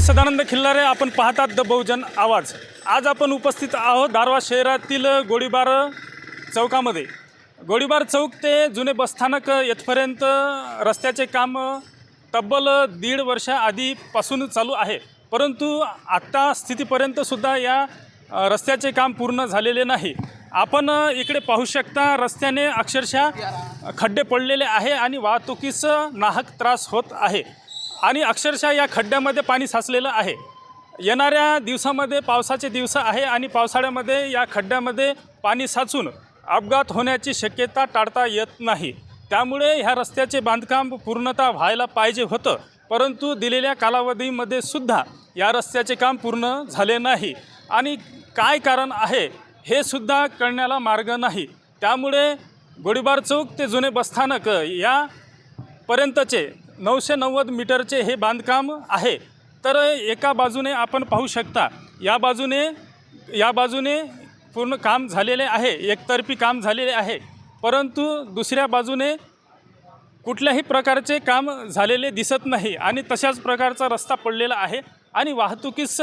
सदानंद खिल्लारे आपण पाहतात द बहुजन आवाज. आज आपण उपस्थित आहोत दारवा शहरातील गोळीबार चौकामध्ये. गोळीबार चौक ते जुने बसस्थानक येथपर्यंत रस्त्याचे काम तब्बल दीड वर्षाआधीपासून चालू आहे. परंतु आत्ता स्थितीपर्यंतसुद्धा या रस्त्याचे काम पूर्ण झालेले नाही. आपण इकडे पाहू शकता रस्त्याने अक्षरशः खड्डे पडलेले आहे आणि वाहतुकीस नाहक त्रास होत आहे. आणि अक्षरशः या खड्ड्यामध्ये पाणी साचलेलं आहे. येणाऱ्या दिवसामध्ये पावसाचे दिवस आहे आणि पावसाळ्यामध्ये या खड्ड्यामध्ये पाणी साचून अपघात होण्याची शक्यता टाळता येत नाही. त्यामुळे ह्या रस्त्याचे बांधकाम पूर्णतः व्हायला पाहिजे होतं. परंतु दिलेल्या कालावधीमध्ये सुद्धा या रस्त्याचे काम पूर्ण झाले नाही. आणि काय कारण आहे हे सुद्धा कळण्याला मार्ग नाही. त्यामुळे गोळीबार चौक ते जुने बसस्थानक या पर्यंतचे नऊशे नव्वद मीटरचे हे बांधकाम आहे. तर एका बाजूने आपण पाहू शकता या बाजूने या बाजूने पूर्ण काम झालेले आहे एकतर्फी काम झालेले आहे. परंतु दुसऱ्या बाजूने कुठल्याही प्रकारचे काम झालेले दिसत नाही आणि तशाच प्रकारचा रस्ता पडलेला आहे आणि वाहतुकीस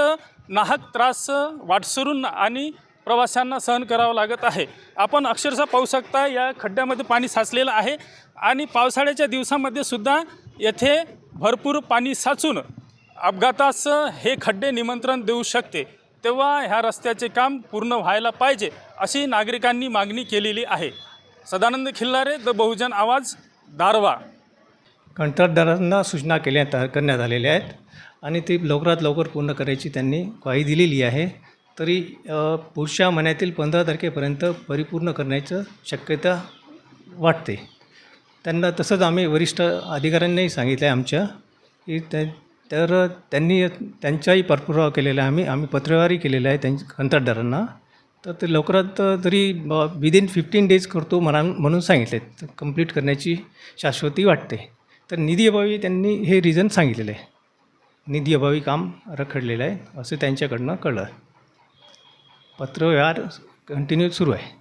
नाहक त्रास वाटसरून आणि प्रवाशांना सहन करावं लागत आहे. आपण अक्षरशः पाहू शकता या खड्ड्यामध्ये पाणी साचलेलं आहे आणि पावसाळ्याच्या दिवसामध्ये सुद्धा येथे भरपूर पाणी साचून अपघातास हे खड्डे निमंत्रण देऊ शकते तेव्हा ह्या रस्त्याचे काम पूर्ण व्हायला पाहिजे अशी नागरिकांनी मागणी केलेली आहे. सदानंद खिल्लारे द बहुजन आवाज दारवा कंत्राटदारांना सूचना केल्या करण्यात आलेल्या आहेत आणि ती लवकरात लवकर पूर्ण करायची त्यांनी ग्वाही दिलेली आहे. तरी पुढच्या महिन्यातील पंधरा तारखेपर्यंत परिपूर्ण करण्याचं शक्यता वाटते. त्यांना तसंच आम्ही वरिष्ठ अधिकाऱ्यांनाही सांगितलं आहे आमच्या की त्या तर त्यांनी त्यांचाही पाठपुरावा केलेला आहे आम्ही आम्ही पत्रव्यवारी केलेला आहे त्यांच्या कंत्राटदारांना. तर ते लवकरात तरी विदिन फिफ्टीन डेज करतो म्हणा म्हणून सांगितले तर कंप्लीट करण्याची शाश्वती वाटते. तर निधीअभावी त्यांनी हे रिझन सांगितलेलं आहे. निधीअभावी काम रखडलेलं आहे असं त्यांच्याकडनं कळलं. पत्रव्यवहार कंटिन्यू सुरू आहे.